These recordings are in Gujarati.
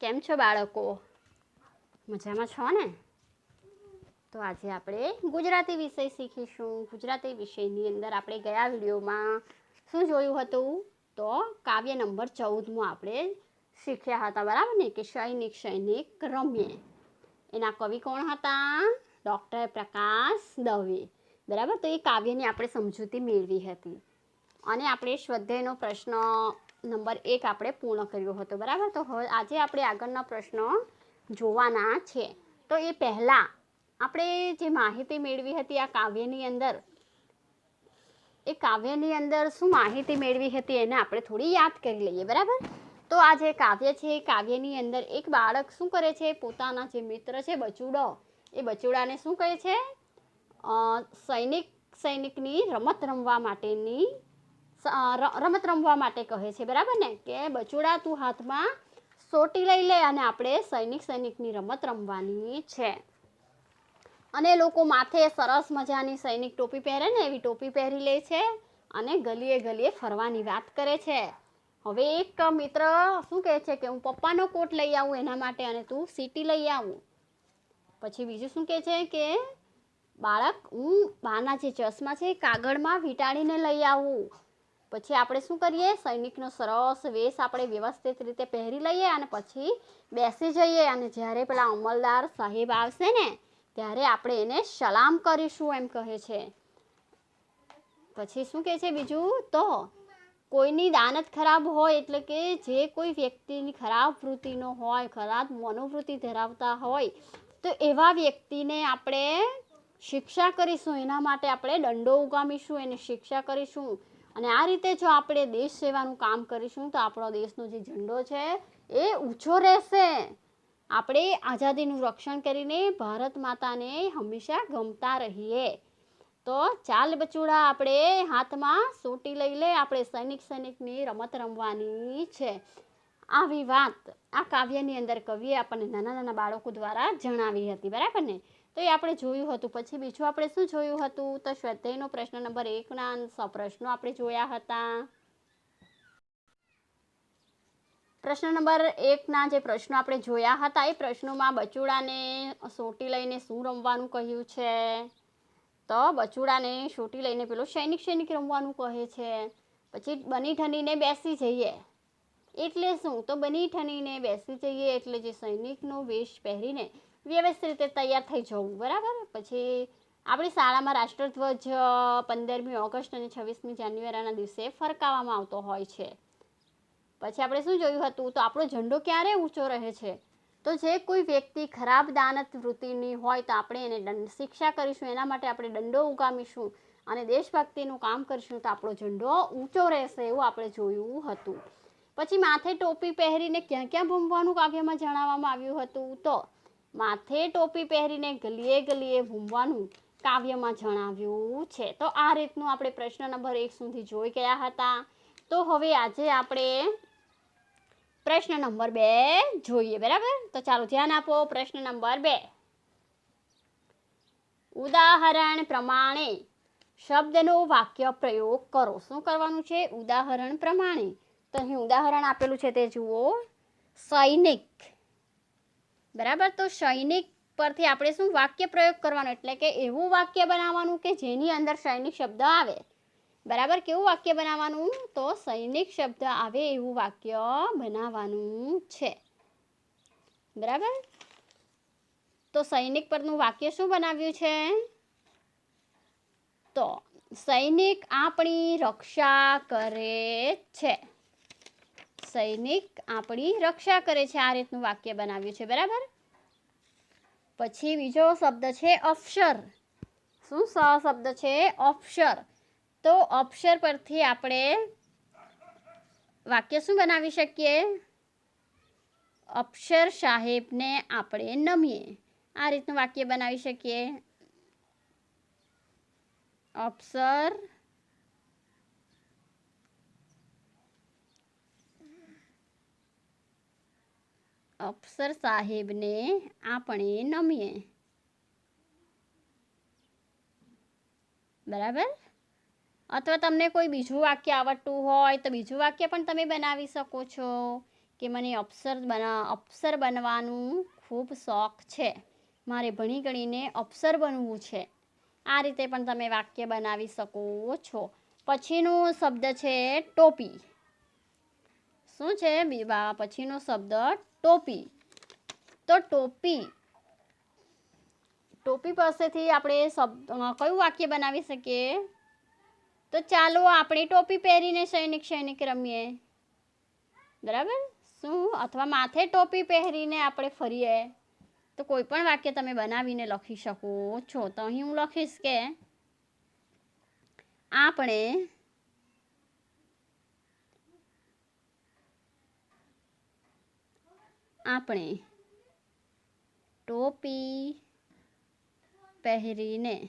કેમ છો બાળકો? મજામાં છો ને? તો આજે આપણે ગુજરાતી વિષય શીખીશું. ગુજરાતી વિષયની અંદર આપણે ગયા વિડીયોમાં શું જોયું હતું? તો કાવ્ય નંબર ચૌદમાં આપણે શીખ્યા હતા, બરાબર ને? કે સૈનિક સૈનિક રમ્યે. એના કવિ કોણ હતા? ડૉક્ટર પ્રકાશ દવે. બરાબર? તો એ કાવ્યની આપણે સમજૂતી મેળવી હતી. અને આપણે સ્વાધ્યાયનો પ્રશ્ન નંબર એક આપણે પૂર્ણ કર્યો હતો. બરાબર? તો હવે આજે આપણે આગળના પ્રશ્નો જોવાના છે. તો એ પહેલાં આપણે જે માહિતી મેળવી હતી આ કાવ્યની અંદર, એ કાવ્યની અંદર શું માહિતી મેળવી હતી એને આપણે થોડી યાદ કરી લઈએ. બરાબર? તો આ જે કાવ્ય છે, એ કાવ્યની અંદર એક બાળક શું કરે છે? પોતાના જે મિત્ર છે, બચુડો, એ બચુડાને શું કહે છે? સૈનિક, સૈનિકની રમત રમવા માટેની રમત રમવા માટે કહે છે, બરાબર ને? કે બચુડા, તું હાથમાં સોટી લઈ લે અને આપણે સૈનિક સૈનિકની રમત રમવાની છે. અને લોકો માથે સરસ મજાની સૈનિક ટોપી પહેરે ને, એવી ટોપી પહેરી લે છે અને ગલીએ ગલીએ ફરવાની વાત કરે છે. હવે એક મિત્ર શું કહે છે કે, હું પપ્પાનો કોટ લઈ આવું એના માટે અને તું સીટી લઈ આવું. પછી બીજું શું કહે છે કે, બાળક, હું બાના જે ચશ્મા છે એ કાગળમાં વીંટાળીને લઈ આવું. પછી આપણે શું કરીએ? સૈનિકનો સરસ વેશ આપણે વ્યવસ્થિત રીતે પહેરી લઈએ અને પછી બેસી જઈએ. અને જ્યારે પેલા અમલદાર સાહેબ આવશે ને, ત્યારે આપણે એને સલામ કરીશું એમ કહે છે. પછી શું કહે છે બીજું? તો કોઈની દાનત ખરાબ હોય એટલે કે જે કોઈ વ્યક્તિની ખરાબ વૃત્તિનો હોય, ખરાબ મનોવૃત્તિ ધરાવતા હોય, તો એવા વ્યક્તિને આપણે શિક્ષા કરીશું. એના માટે આપણે દંડો ઉગામીશું, એને શિક્ષા કરીશું. અને આ રીતે જો આપણે દેશ સેવાનું કામ કરીશું, તો આપણો દેશનો જે ઝંડો છે, એ ઊંચો રહેશે. આપણે આઝાદીનું રક્ષણ કરીને ભારત માતાને હંમેશા ગમતા રહીએ. તો ચાલ બચુડા, આપણે હાથમાં સોટી લઈ લે, આપણે સૈનિક સૈનિકની રમત રમવાની છે. આવી વાત આ કાવ્યની અંદર કવિએ આપણને નાના નાના બાળકો દ્વારા જણાવી હતી, બરાબર ને? તો એ આપણે જોયું હતું. પછી બીજું આપણે શું જોયું હતું? તો સ્વાધ્યાયનો પ્રશ્ન નંબર એકના પ્રશ્નો આપણે જોયા હતા. પ્રશ્ન નંબર એકના જે પ્રશ્નો આપણે જોયા હતા, એ પ્રશ્નોમાં બચુડાને સોટી લઈને શું રમવાનું કહ્યું છે? તો બચુડાને સોટી લઈને પેલો સૈનિક સૈનિક રમવાનું કહે છે. પછી બની ઠનીને બેસી જઈએ. એટલે શું? તો બની ઠનીને બેસી જઈએ એટલે જે સૈનિકનો વેશ પહેરીને વ્યવસ્થિત રીતે તૈયાર થઈ જવું, બરાબર? પછી આપણી શાળામાં રાષ્ટ્રધ્વજ પંદરમી ઓગસ્ટ અને છવ્વીસમી જાન્યુઆરીના દિવસે ફરકાવવામાં આવતો હોય છે. પછી આપણે શું જોયું હતું? તો આપણો ઝંડો ક્યારે ઊંચો રહે છે? તો જે કોઈ વ્યક્તિ ખરાબ દાનત વૃત્તિની હોય તો આપણે એને દંડ શિક્ષા કરીશું, એના માટે આપણે દંડો ઉગામીશું અને દેશભક્તિનું કામ કરીશું તો આપણો ઝંડો ઊંચો રહેશે એવું આપણે જોયું હતું. પછી માથે ટોપી પહેરીને ક્યાં ક્યાં ભૂમવાનું કાવ્યમાં જણાવવામાં આવ્યું હતું? તો માથે ટોપી પહેરીને ગલીએ ગલીએ ભૂમવાનું કાવ્યમાં જણાવ્યું છે. તો આ રીતનું આપણે પ્રશ્ન નંબર એક સુધી જોઈ ગયા હતા. તો હવે આજે આપણે પ્રશ્ન નંબર બે જોઈએ, બરાબર? તો ચાલો ધ્યાન આપો, પ્રશ્ન નંબર બે. ઉદાહરણ પ્રમાણે શબ્દનો વાક્ય પ્રયોગ કરો. શું કરવાનું છે? ઉદાહરણ પ્રમાણે. તો અહીં ઉદાહરણ આપેલું છે તે જુઓ. સૈનિક. બરાબર? તો સૈનિક પરથી આપણે શું વાક્ય પ્રયોગ કરવાનો? એટલે કે એવું વાક્ય બનાવવાનું કે જેની અંદર સૈનિક શબ્દ આવે. બરાબર? કેવું વાક્ય બનાવવાનું? તો સૈનિક શબ્દ આવે એવું વાક્ય બનાવવાનું છે. બરાબર? તો સૈનિક પરનું વાક્ય શું બનાવ્યું છે? તો સૈનિક આપણી રક્ષા કરે છે. સૈનિક આપણી રક્ષા કરે છે. આ રીતનું વાક્ય બનાવ્યું છે. બરાબર? પછી બીજો શબ્દ છે અફસર શું સ શબ્દ છે? અક્ષર તો અક્ષર પરથી આપણે વાક્ય શું બનાવી શકીએ? અક્ષર સાહેબને આપણે નમીએ. આ રીતનું વાક્ય બનાવી શકીએ. અક્ષર અક્ષર સાહેબને આપણે નમીએ. બરાબર? અથવા તમને કોઈ બીજું વાક્ય આવડતું હોય તો બીજું વાક્ય પણ તમે બનાવી શકો છો કે મને અફસર બના, અફસર બનવાનું ખૂબ શોખ છે. મારે ભણી ગણીને અફસર બનવું છે. આ રીતે પણ તમે વાક્ય બનાવી શકો છો. પછીનો શબ્દ છે ટોપી. શું છે પછીનો શબ્દ ટોપી. તો ટોપી. ટોપી પાસેથી આપણે શબ્દ કયું વાક્ય બનાવી શકીએ? તો ચાલો આપણે ટોપી પહેરીને સૈનિક સૈનિક રમીએ. બરાબર? શું? અથવા માથે ટોપી પહેરીને આપણે ફરીએ? તો કોઈ પણ વાક્ય તમે બનાવીને લખી શકો છો. તો અહીં હું લખીશ કે, આપણે આપણે ટોપી પહેરીને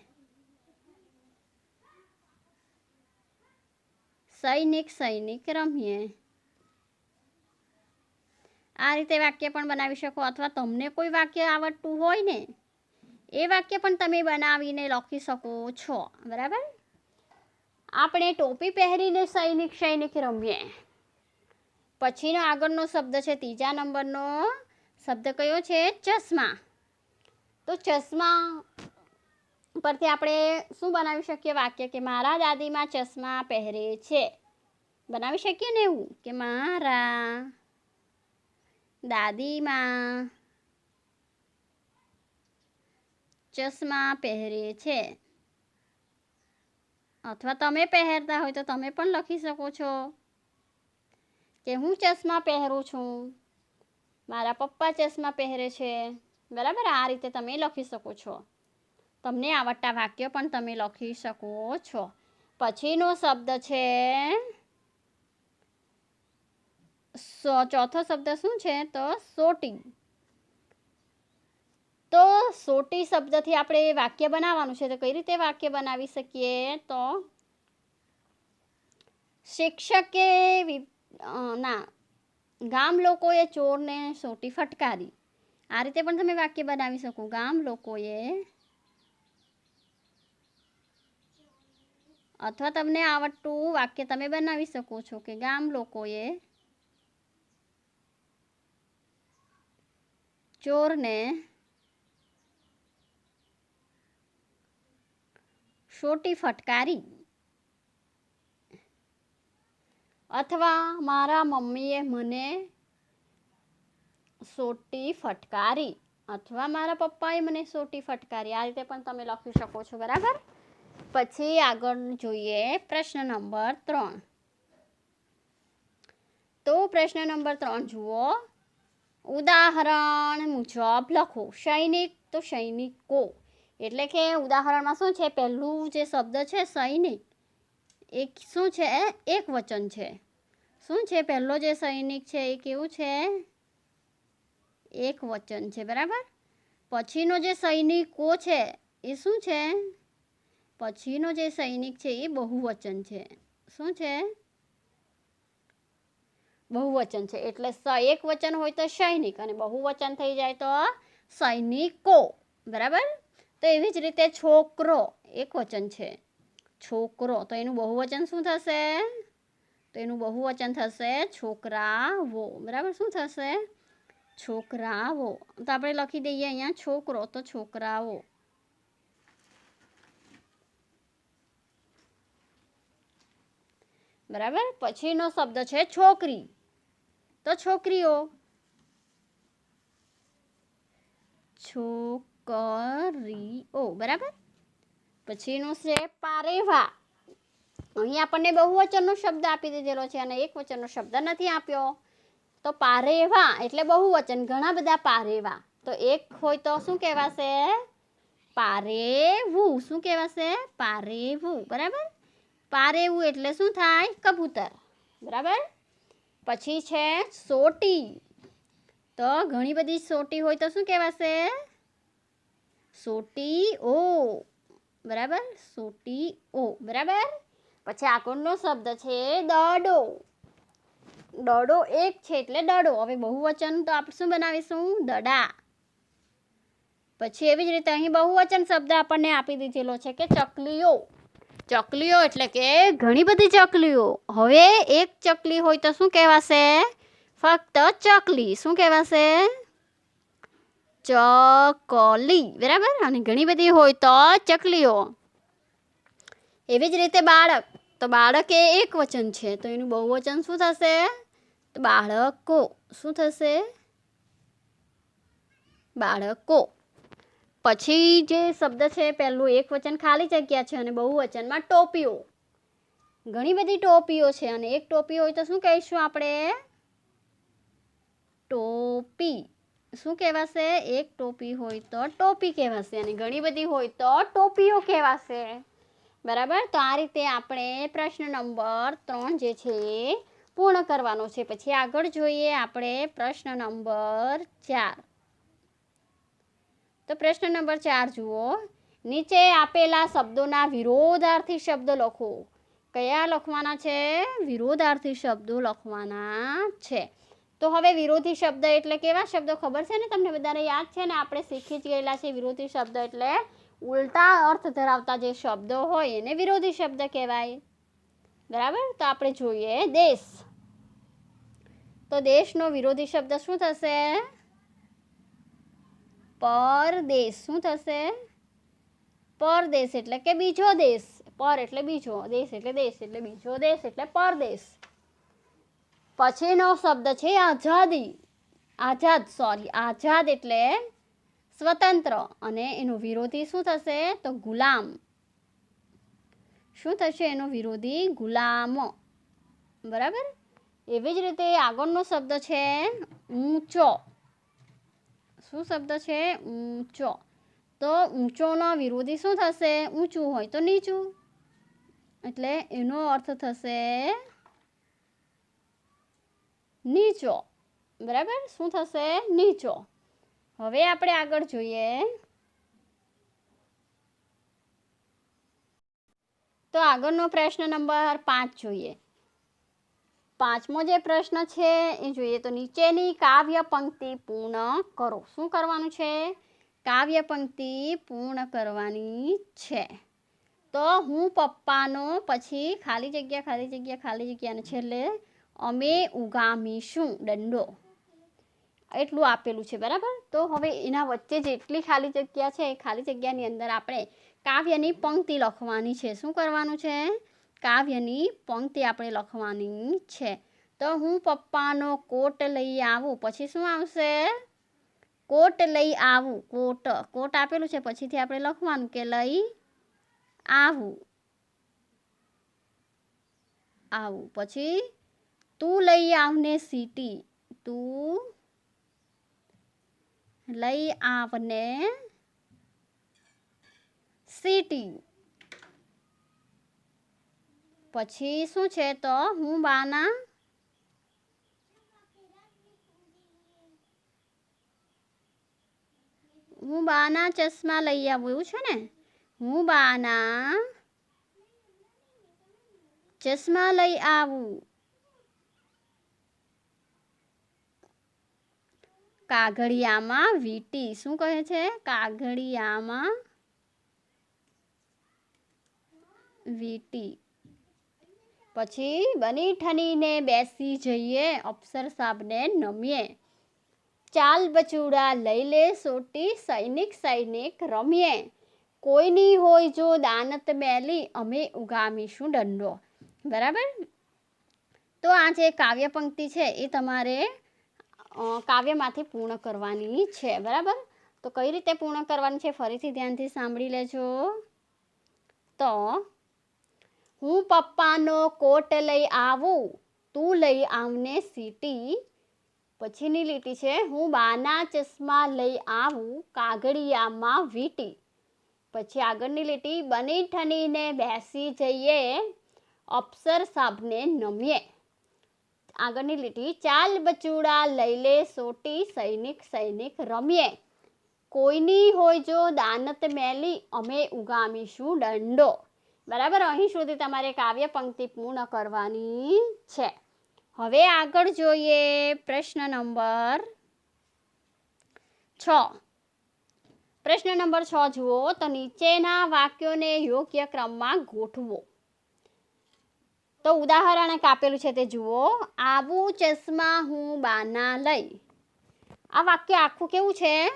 સૈનિક સૈનિક રમીએ. આ રીતે વાક્ય પણ બનાવી શકો અથવા તમને કોઈ વાક્ય આવડતું હોય ને, એ વાક્ય પણ તમે બનાવીને લખી શકો છો. બરાબર? આપણે ટોપી પહેરીને સૈનિક સૈનિક રમીએ. પછીનો આગળનો શબ્દ છે, ત્રીજા નંબરનો શબ્દ કયો છે, ચશ્મા. તો ચશ્મા પરથી આપણે શું બનાવી શકીએ વાક્ય? કે મારા દાદીમાં ચશ્મા પહેરે છે. બનાવી શકીએ ને એવું? કે મારા દાદીમાં ચશ્મા પહેરે છે. અથવા તમે પહેરતા હોય તો તમે પણ લખી શકો છો. કે હું ચશ્મા પહેરું છું, મારા પપ્પા ચશ્મા પહેરે છે, બરાબર? આ રીતે તમે લખી શકો છો. તમને આવડતા વાક્ય પણ તમે લખી શકો છો. પછીનો શબ્દ છે ચોથો શબ્દ શું છે? તો સોટી. તો સોટી શબ્દથી આપણે વાક્ય બનાવવાનું છે, તો કઈ રીતે વાક્ય બનાવી શકીએ? તો શિક્ષકે ના. ગામ લોકોએ ચોરને સોટી ફટકારી. આ રીતે પણ તમે વાક્ય બનાવી શકો. ગામ લોકોએ અથવા તમને આવડતું વાક્ય તમે બનાવી શકો છો કે ગામ લોકોએ ચોરને સોટી ફટકારી. અથવા મારા મમ્મીએ મને સોટી ફટકારી અથવા મારા પપ્પાએ મને સોટી ફટકારી. આ રીતે પણ તમે લખી શકો છો, બરાબર? પછી આગળ જોઈએ પ્રશ્ન નંબર ત્રણ. તો પ્રશ્ન નંબર ત્રણ જુઓ. ઉદાહરણ મુજબ લખો, સૈનિક તો સૈનિકો. એટલે કે ઉદાહરણમાં શું છે? પહેલું જે શબ્દ છે, સૈનિક એક શું છે? એક વચન છે. શું છે? પહેલો જે સૈનિક છે એ કેવું છે? એક વચન છે, બરાબર? પછીનો જે સૈનિકો છે એ શું છે? પછીનો જે સૈનિક છે એ બહુવચન છે. શું છે? બહુવચન છે. એટલે એક વચન હોય તો સૈનિક અને બહુવચન થઈ જાય તો સૈનિકો. બરાબર? તો એવી જ રીતે છોકરો એક વચન છે. છોકરો. તો એનું બહુવચન શું થશે? તો એનું બહુવચન થશે છોકરાઓ બરાબર? શું થશે? છોકરાઓ તો આપણે લખી દઈએ અહીંયા છોકરો, તો છોકરાઓ બરાબર? પછીનો શબ્દ છે છોકરી. તો છોકરીઓ. છોકરીઓ. બરાબર? પછીનું છે પારેવા. અહીં આપણને બહુવચનનો શબ્દ આપી દીધેલો છે અને એક વચનનો શબ્દ નથી આપ્યો. તો પારેવા, એટલે બહુવચન, ઘણા બધા પારેવા. તો એક હોય તો શું કહેવાશે? પારેવું. શું કહેવાશે? પારેવું. બરાબર? પારેવું એટલે શું થાય? કબૂતર. બરાબર? પછી છે સોટી. તો ઘણી બધી સોટી હોય તો શું કહેવાશે? સોટી ઓ. બરાબર? સોટી ઓ, બરાબર? પછી આગળનો શબ્દ છે? દડો. દડો એક છે એટલે દડો. હવે બહુવચન તો આપણે શું બનાવીશું? દડા. પછી એવી જ રીતે અહીં બહુવચન શબ્દ આપણને આપી દીધેલો છે કે ચકલીઓ. ચકલીઓ એટલે કે ઘણી બધી ચકલીઓ. હવે એક ચકલી હોય તો શું કહેવાશે? ફક્ત ચકલી. શું કહેવાશે? ચકલી. બરાબર? અને ઘણી બધી હોય તો ચકલીઓ. એવી જ રીતે બાળક. તો બાળક એ એક વચન છે. તો એનું બહુવચન શું થશે? તો બાળકો. શું થશે? બાળકો. પછી જે શબ્દ છે, પહેલું એક વચન ખાલી જગ્યા છે અને બહુવચનમાં ટોપીઓ. ઘણી બધી ટોપીઓ છે અને એક ટોપી હોય તો શું કહીશું આપણે? ટોપી. શું કહેવાશે? એક ટોપી હોય તો ટોપી કહેવાશે અને ઘણી બધી હોય તો ટોપીઓ કહેવાશે. બરાબર? તો આ રીતે આપણે પ્રશ્ન નંબર ત્રણ જે છે એ પૂર્ણ કરવાનો છે. પછી આગળ જોઈએ આપણે પ્રશ્ન નંબર ચાર. તો પ્રશ્ન નંબર ચાર જુઓ. નીચે આપેલા શબ્દોના વિરોધાર્થી શબ્દ લખો. કયા લખવાના છે? વિરોધાર્થી શબ્દો લખવાના છે. તો હવે વિરોધી શબ્દ એટલે કેવા શબ્દો ખબર છે ને તમને બધાને યાદ છે ને? આપણે શીખી જ ગયેલા છે વિરોધી શબ્દ એટલે ઉલટા અર્થ ધરાવતા જે શબ્દો હોય એને વિરોધી શબ્દ કહેવાય. બરાબર? તો આપણે જોઈએ દેશ. તો દેશનો વિરોધી શબ્દ શું થશે? પરદેશ. શું થશે? પરદેશ એટલે કે બીજો દેશ. પર એટલે બીજો દેશ એટલે દેશ એટલે બીજો દેશ એટલે પરદેશ. પછીનો શબ્દ છે આઝાદી. આઝાદ સોરી આઝાદ એટલે સ્વતંત્ર અને એનો વિરોધી શું થશે? તો ગુલામ. શું થશે એનો વિરોધી? ગુલામો. બરાબર? એવી જ રીતે આગળનો શબ્દ છે ઊંચો. શું શબ્દ છે? ઊંચો. તો ઊંચોનો વિરોધી શું થશે? ઊંચું હોય તો નીચું. એટલે એનો અર્થ થશે નીચો. બરાબર? શું થશે? નીચો. હવે આપણે આગળ જોઈએ. તો આગળનો પ્રશ્ન નંબર પાંચ જોઈએ. પાંચમો જે પ્રશ્ન છે, એ જોઈએ તો નીચેની કાવ્ય પંક્તિ પૂર્ણ કરો. શું કરવાનું છે? કાવ્ય પંક્તિ પૂર્ણ કરવાની છે. તો હું પપ્પાનો પછી ખાલી જગ્યા ખાલી જગ્યા, ખાલી જગ્યાને છેલ્લે અમે ઉગામીશું દંડો. એટલું આપેલું છે, બરાબર? તો હવે એના વચ્ચે જેટલી ખાલી જગ્યા છે, એ ખાલી જગ્યાની અંદર આપણે કાવ્યની પંક્તિ લખવાની છે. શું કરવાનું છે? કાવ્યની પંક્તિ આપણે લખવાની છે. તો હું પપ્પાનો કોટ લઈ આવું. પછી શું આવશે? કોટ લઈ આવું. કોટ. કોટ આપેલું છે, પછીથી આપણે લખવાનું કે લઈ આવું. આવું. પછી તું લઈ આવને સીટી. તું લઈ આવને સીટી. પછી શું છે તો હું બાના હું બાના ચશ્મા લઈ આવું, એવું છે ને? હું બાના ચશ્મા લઈ આવું. કાગળિયામાં વીટી. શું કહે છે? કાગળિયામાં વીટી. પછી બની ઠનીને બેસી જઈએ અપ્સર સાહેબને નમીએ. ચાલ બચુડા લઈ લે સોટી, સૈનિક સૈનિક રમીએ. કોઈની હોય જો દાનત મેલી, અમે ઉગામીશું દંડો. બરાબર? તો આ જે કાવ્ય પંક્તિ છે, એ તમારે કાવ્યમાંથી પૂર્ણ કરવાની છે, બરાબર? તો કઈ રીતે પૂર્ણ કરવાની છે? ફરીથી ધ્યાનથી સાંભળી લેજો. તો, હું પપ્પાનો કોટ લઈ આવું, તું લઈ આવને સીટી. પછીની લીટી છે, હું બાના ચશ્મા લઈ આવું, કાગળિયામાં વીટી. પછી આગળની લીટી, બની ઠનીને બેસી જઈએ અપ્સર સાબને નમીએ. આગળની લીટી, ચાલ બચુડા લઈ લે સોટી, સૈનિક સૈનિક રમીએ. કોઈની હોય જો દાનત મેલી, અમે ઉગામીશું દંડો. બરાબર? અહીં સુધી તમારે કાવ્ય પંક્તિ પૂર્ણ કરવાની છે. હવે આગળ જોઈએ પ્રશ્ન નંબર છ. પ્રશ્ન નંબર છ જુઓ તો નીચેના વાક્યોને યોગ્ય ક્રમમાં ગોઠવો. તો ઉદાહરણ એક આપેલું છે તે જુઓ. આવું ચશ્મા હું બાના લઈ. આ વાક્ય આખું કેવું છે?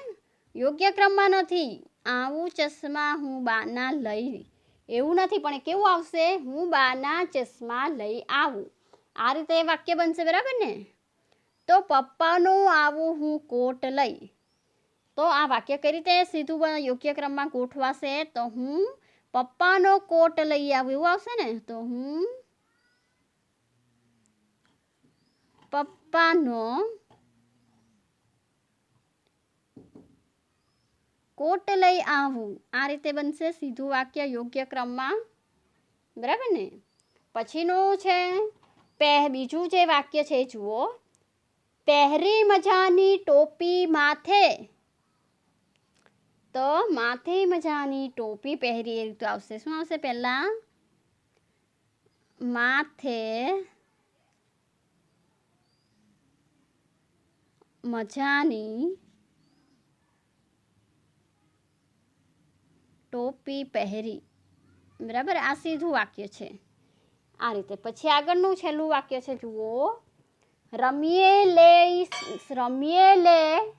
યોગ્ય ક્રમમાં નથી. આવું ચશ્મા હું બાના લઈ. એવું નથી, પણ કેવું આવશે? હું બાના ચશ્મા લઈ આવું. આ રીતે એ વાક્ય બનશે, બરાબર ને? તો પપ્પાનું આવું હું કોટ લઈ. તો આ વાક્ય કઈ રીતે સીધું યોગ્ય ક્રમમાં ગોઠવાશે? તો હું પપ્પાનો કોટ લઈ આવું. એવું આવશે ને? તો હું પપ્પાનો કોટ લઈ આવું આ રીતે બનશે સીધું વાક્ય યોગ્ય ક્રમમાં બરાબર ને પછીનું છે પહે બીજું જે વાક્ય છે એ જુઓ પહેરી મજાની ટોપી માથે તો માથે મજાની ટોપી પહેરી એ રીતે આવશે શું આવશે પહેલા માથે મજાની ટોપી પહેરી. બરાબર? આ સીધું વાક્ય છે. આ રીતે. પછી આગળનું છેલ્લું વાક્ય છે, જુઓ. રમીએ લે રમીએ લે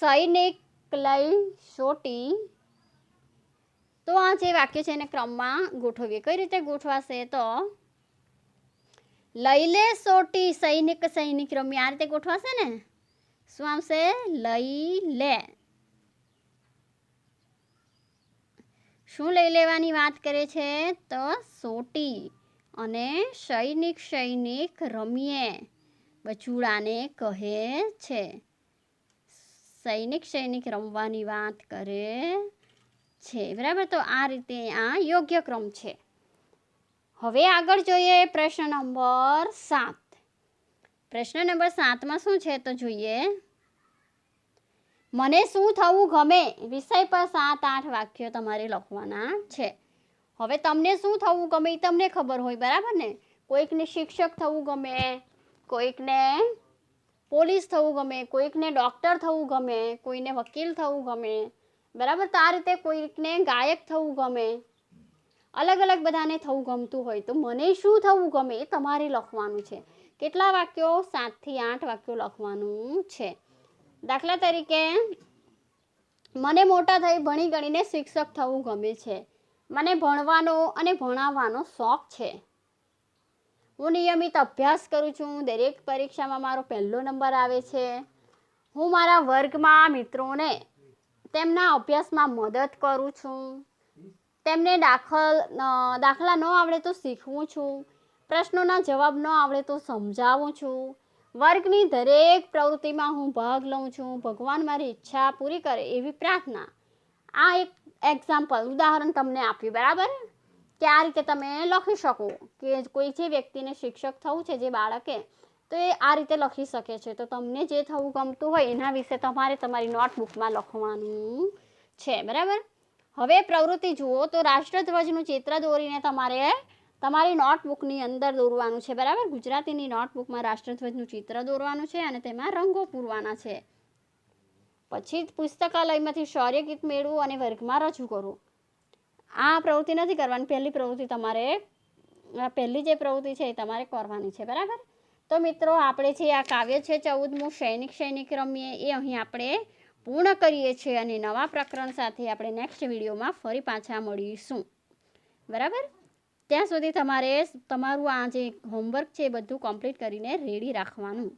સૈનિક લઈ સોટી. તો આ જે વાક્ય છે એને ક્રમમાં ગોઠવીએ. કઈ રીતે ગોઠવાશે? તો લઈ લે સોટી, સૈનિક સૈનિક રમી આ રીતે ગોઠવાશે ને? શું આવશે? લઈ લે. શું લઈ લેવાની વાત કરે છે? તો સોટી અને સૈનિક સૈનિક રમીએ. બચુડાને કહે છે, સૈનિક સૈનિક રમવાની વાત કરે છે. બરાબર? તો આ રીતે આ યોગ્ય ક્રમ છે. હવે આગળ જોઈએ પ્રશ્ન નંબર સાત. પ્રશ્ન નંબર સાતમાં શું છે તો જોઈએ. મને શું થવું ગમે? વિષય પર સાત આઠ વાક્યો તમારે લખવાના છે. હવે તમને શું થવું ગમે એ તમને ખબર હોય, બરાબર ને? કોઈકને શિક્ષક થવું ગમે, કોઈકને પોલીસ થવું ગમે, કોઈકને ડૉક્ટર થવું ગમે, કોઈને વકીલ થવું ગમે, બરાબર? તો આ રીતે કોઈકને ગાયક થવું ગમે. અલગ અલગ બધાને થવું ગમતું હોય તો મને શું થવું ગમે તમારે લખવાનું છે. કેટલા વાક્યો? સાતથી આઠ વાક્યો લખવાનું છે. દાખલા તરીકે, મને મોટા થઈ ભણી ગણીને શિક્ષક થવું ગમે છે. મને ભણવાનો અને ભણાવવાનો શોખ છે. હું નિયમિત અભ્યાસ કરું છું. દરેક પરીક્ષામાં મારો પહેલો નંબર આવે છે. હું મારા વર્ગમાં મિત્રોને તેમના અભ્યાસમાં મદદ કરું છું. તેમને દાખલ દાખલા ન આવડે તો શીખવું છું. પ્રશ્નોના જવાબ ન આવડે તો સમજાવું છું. વર્ગની દરેક પ્રવૃત્તિમાં હું ભાગ લઉં છું. ભગવાન મારી ઈચ્છા પૂરી કરે એવી પ્રાર્થના. આ એક એક્ઝામ્પલ ઉદાહરણ તમને આપ્યું, બરાબર? કે આ રીતે તમે લખી શકો કે કોઈ જે વ્યક્તિને શિક્ષક થવું છે, જે બાળકે, તો એ આ રીતે લખી શકે છે. તો તમને જે થવું ગમતું હોય એના વિશે તમારે તમારી નોટબુકમાં લખવાનું છે, બરાબર? હવે પ્રવૃત્તિ જુઓ તો રાષ્ટ્રધ્વજનું ચિત્ર દોરીને તમારે તમારી નોટબુકની અંદર દોરવાનું છે, બરાબર? ગુજરાતીની નોટબુકમાં રાષ્ટ્રધ્વજનું ચિત્ર દોરવાનું છે અને તેમાં રંગો પૂરવાના છે. પછી પુસ્તકાલયમાંથી શૌર્ય ગીત મેળવું અને વર્ગમાં રજૂ કરવું આ પ્રવૃત્તિ નથી કરવાની. પહેલી પ્રવૃત્તિ તમારે પહેલી જે પ્રવૃત્તિ છે એ તમારે કરવાની છે, બરાબર? તો મિત્રો, આપણે જે આ કાવ્ય છે ચૌદમું સૈનિક સૈનિક રમીએ, એ અહીં આપણે પૂર્ણ કરીએ છીએ અને નવા પ્રકરણ સાથે આપણે નેક્સ્ટ વિડીયોમાં ફરી પાછા મળીશું. બરાબર? ત્યાં સુધી તમારે તમારું આ જે હોમવર્ક છે એ બધું કમ્પ્લીટ કરીને રેડી રાખવાનું.